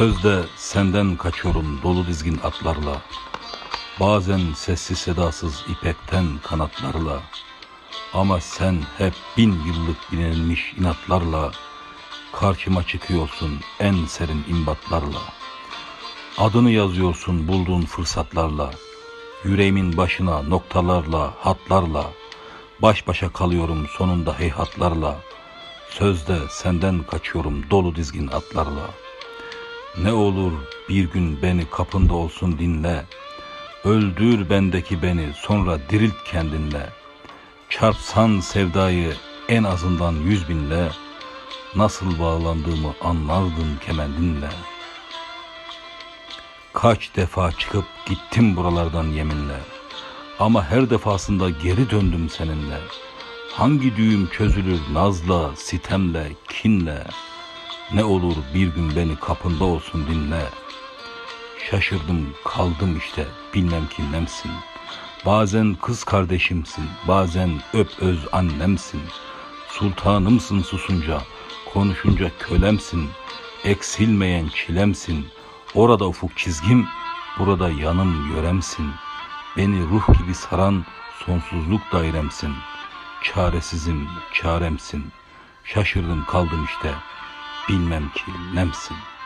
Sözde senden kaçıyorum dolu dizgin atlarla. Bazen sessiz sedasız ipekten kanatlarla. Ama sen hep bin yıllık bilinmiş inatlarla. Karşıma çıkıyorsun en serin imbatlarla. Adını yazıyorsun bulduğun fırsatlarla. Yüreğimin başına noktalarla, hatlarla. Baş başa kalıyorum sonunda heyhatlarla. Sözde senden kaçıyorum dolu dizgin atlarla. Ne olur bir gün beni kapında olsun dinle. Öldür bendeki beni sonra dirilt kendinle. Çarpsan sevdayı en azından yüz binle. Nasıl bağlandığımı anlardın kemendinle. Kaç defa çıkıp gittim buralardan yeminle. Ama her defasında geri döndüm seninle. Hangi düğüm çözülür nazla, sitemle, kinle. Ne olur bir gün beni kapında olsun dinle. Şaşırdım kaldım işte bilmem ki nemsin. Bazen kız kardeşimsin, bazen öp öz annemsin. Sultanımsın susunca, konuşunca kölemsin. Eksilmeyen çilemsin. Orada ufuk çizgim, burada yanım yöremsin. Beni ruh gibi saran sonsuzluk dairemsin. Çaresizim, çaremsin. Şaşırdım kaldım işte. Bilmem ki nemsin.''